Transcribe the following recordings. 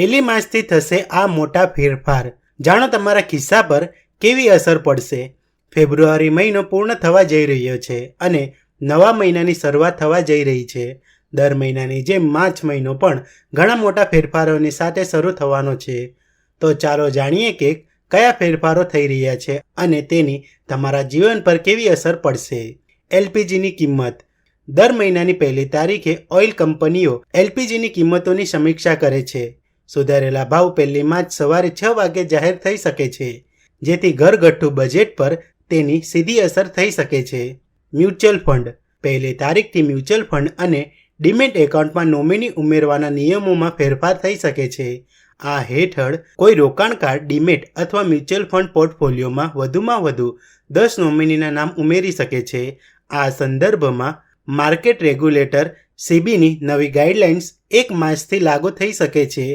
પહેલી માર્ચથી થશે આ મોટા ફેરફાર. જાણો તમારા ખિસ્સા પર કેવી અસર પડશે? ફેબ્રુઆરી મહિનો પૂર્ણ થવા જઈ રહ્યો છે અને નવા મહિનાની શરૂઆત થવા જઈ રહી છે. દર મહિનાની જેમ માર્ચ મહિનો પણ ઘણા મોટા ફેરફારોની સાથે શરૂ થવાનો છે. તો ચાલો જાણીએ કે કયા ફેરફારો થઈ રહ્યા છે અને તેની તમારા જીવન પર કેવી અસર પડશે. એલપીજીની કિંમત. દર મહિનાની પહેલી તારીખે ઓઇલ કંપનીઓ એલપીજીની કિંમતોની સમીક્ષા કરે છે. સુધારેલા ભાવ પહેલી જ સવારે છ વાગે જાહેર થઈ શકે છે, જેથી ઘરગથ્થુ બજેટ પર તેની સીધી અસર થઈ શકે છે. Mutual fund. પહેલી તારીખથી મ્યુચ્યુઅલ ફંડ અને ડિમેટ એકાઉન્ટમાં નોમિની ઉમેરવાના નિયમોમાં ફેરફાર થઈ શકે છે. આ હેઠળ કોઈ રોકાણકાર ડિમેટ અથવા મ્યુચ્યુઅલ ફંડ પોર્ટફોલિયોમાં વધુમાં વધુ દસ નોમિનીના નામ ઉમેરી શકે છે. આ સંદર્ભમાં માર્કેટ રેગ્યુલેટર સેબીની નવી ગાઈડલાઇન્સ એક માસથી લાગુ થઈ શકે છે.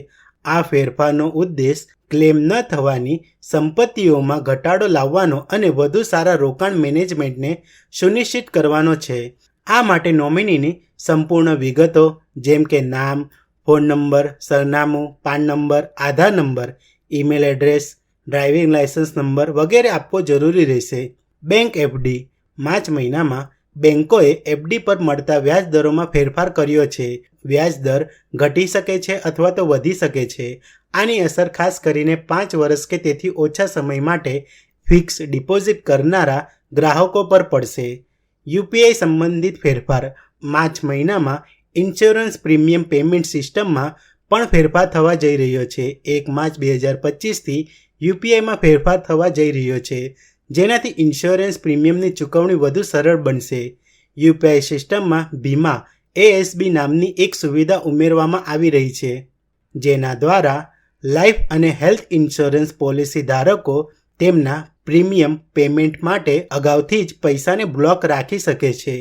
આ ફેરફારનો ઉદ્દેશ ક્લેમ ન થવાની, સંપત્તિઓમાં ઘટાડો લાવવાનો અને વધુ સારા રોકાણ મેનેજમેન્ટને સુનિશ્ચિત કરવાનો છે. આ માટે નોમિનીની સંપૂર્ણ વિગતો જેમ કે નામ, ફોન નંબર, સરનામું, PAN number, Aadhaar number, email address, driving licence number વગેરે આપવો જરૂરી રહેશે. બેંક એફડી, માર્ચ મહિનામાં બેન્કોએ એફડી પર મળતા વ્યાજ દરોમાં ફેરફાર કર્યો છે. વ્યાજ દર ઘટી શકે છે અથવા તો વધી શકે છે. આની અસર ખાસ કરીને પાંચ વર્ષ કે તેથી ઓછા સમય માટે ફિક્સ ડિપોઝિટ કરનારા ગ્રાહકો પર પડશે. યુપીઆઈ સંબંધિત ફેરફાર માર્ચ મહિનામાં ઇન્સ્યોરન્સ પ્રીમિયમ પેમેન્ટ સિસ્ટમમાં પણ ફેરફાર થવા જઈ રહ્યો છે. એક માર્ચ બે હજાર પચીસથી યુપીઆઈમાં ફેરફાર થવા જઈ રહ્યો છે. જેનાથી ઇન્સ્યોરન્સ પ્રીમિયમની ચૂકવણી વધુ સરળ બનશે. યુપીઆઈ સિસ્ટમમાં ભીમા એએસબી નામની એક સુવિધા ઉમેરવામાં આવી રહી છે, જેના દ્વારા લાઈફ અને હેલ્થ ઇન્સ્યોરન્સ પોલિસી ધારકો તેમના પ્રીમિયમ પેમેન્ટ માટે અગાઉથી જ પૈસાને બ્લોક રાખી શકે છે.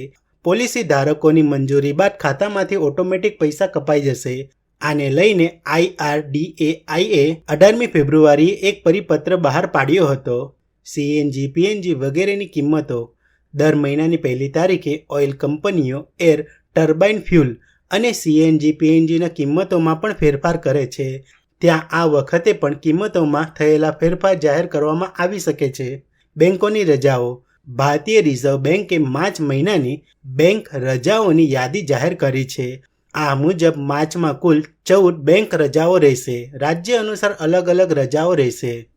પોલિસી ધારકોની મંજૂરી બાદ ખાતામાંથી ઓટોમેટિક પૈસા કપાઈ જશે. આને લઈને આઈઆરડીએઆઈએ અઢારમી ફેબ્રુઆરીએ એક પરિપત્ર બહાર પાડ્યો હતો. સીએનજી પીએનજી વગેરેની કિંમતો દર મહિનાની પહેલી તારીખે ઓઇલ કંપનીઓ એર, ટર્બાઇન ફ્યુલ અને સીએનજી પીએનજીના કિંમતોમાં પણ ફેરફાર કરે છે. ત્યાં આ વખતે પણ કિંમતોમાં થયેલા ફેરફાર જાહેર કરવામાં આવી શકે છે. બેંકોની રજાઓ. ભારતીય રિઝર્વ બેંકે માર્ચ મહિનાની બેંક રજાઓની યાદી જાહેર કરી છે. આ મુજબ માર્ચમાં કુલ ચૌદ બેંક રજાઓ રહેશે. રાજ્ય અનુસાર અલગ અલગ રજાઓ રહેશે.